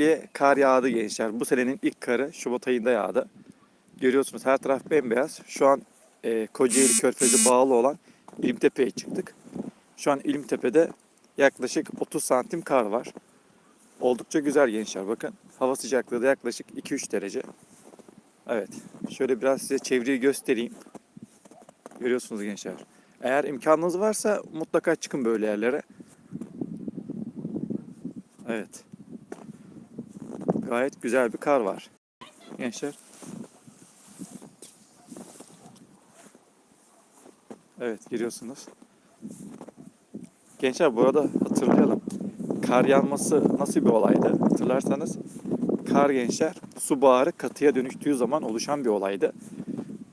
diye kar yağdı gençler. Bu senenin ilk karı Şubat ayında yağdı. Görüyorsunuz her taraf bembeyaz. Şu an e, Kocaeli Körfezi bağlı olan İlimtepe'ye çıktık. Şu an İlimtepe'de yaklaşık 30 santim kar var. Oldukça güzel gençler bakın. Hava sıcaklığı da yaklaşık 2-3 derece. Evet. Şöyle biraz size çevreyi göstereyim. Görüyorsunuz gençler. Eğer imkanınız varsa mutlaka çıkın böyle yerlere. Evet. Gayet güzel bir kar var. Gençler. Evet giriyorsunuz. Gençler bu arada hatırlayalım. Kar yağması nasıl bir olaydı? Hatırlarsanız kar gençler su buharı katıya dönüştüğü zaman oluşan bir olaydı.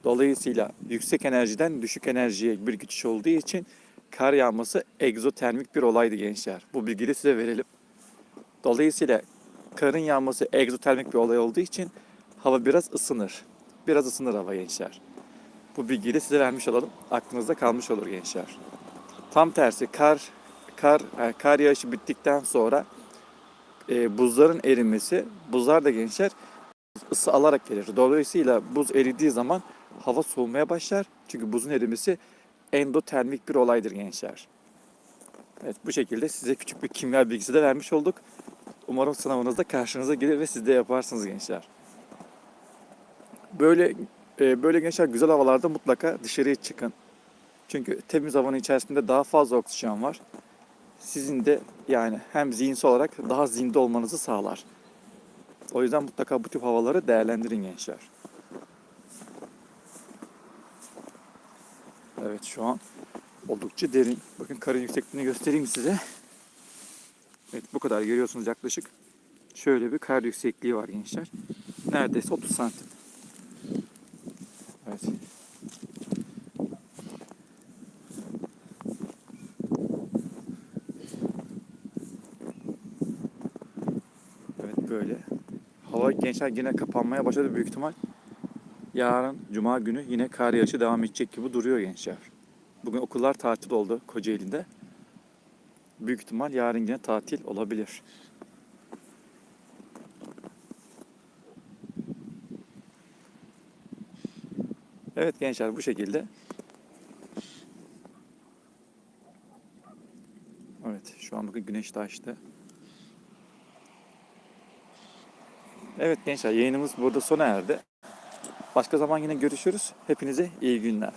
Dolayısıyla yüksek enerjiden düşük enerjiye bir geçiş olduğu için kar yağması egzotermik bir olaydı gençler. Bu bilgiyi size verelim. Dolayısıyla karın yağması egzotermik bir olay olduğu için hava biraz ısınır. Biraz ısınır hava gençler. Bu bilgiyi de size vermiş olalım. Aklınızda kalmış olur gençler. Tam tersi kar kar yani kar yağışı bittikten sonra e, buzların erimesi, buzlar da gençler ısı alarak gelir. Dolayısıyla buz eridiği zaman hava soğumaya başlar. Çünkü buzun erimesi endotermik bir olaydır gençler. Evet bu şekilde size küçük bir kimya bilgisi de vermiş olduk. Umarım sınavınızda karşınıza gelir ve siz de yaparsınız gençler. Böyle e, böyle gençler güzel havalarda mutlaka dışarıya çıkın. Çünkü temiz havanın içerisinde daha fazla oksijen var. Sizin de yani hem zihinsel olarak daha zinde olmanızı sağlar. O yüzden mutlaka bu tip havaları değerlendirin gençler. Evet şu an oldukça derin. Bakın karın yüksekliğini göstereyim size. Evet bu kadar görüyorsunuz yaklaşık. Şöyle bir kar yüksekliği var gençler. Neredeyse 30 santim. Evet. Evet böyle. Hava gençler yine kapanmaya başladı büyük ihtimal. Yarın Cuma günü yine kar yağışı devam edecek gibi duruyor gençler. Bugün okullar tatil oldu Kocaeli'nde. Büyük ihtimal yarın yine tatil olabilir. Evet gençler bu şekilde. Evet şu an bakın güneş de açtı. Evet gençler yayınımız burada sona erdi. Başka zaman yine görüşürüz. Hepinize iyi günler.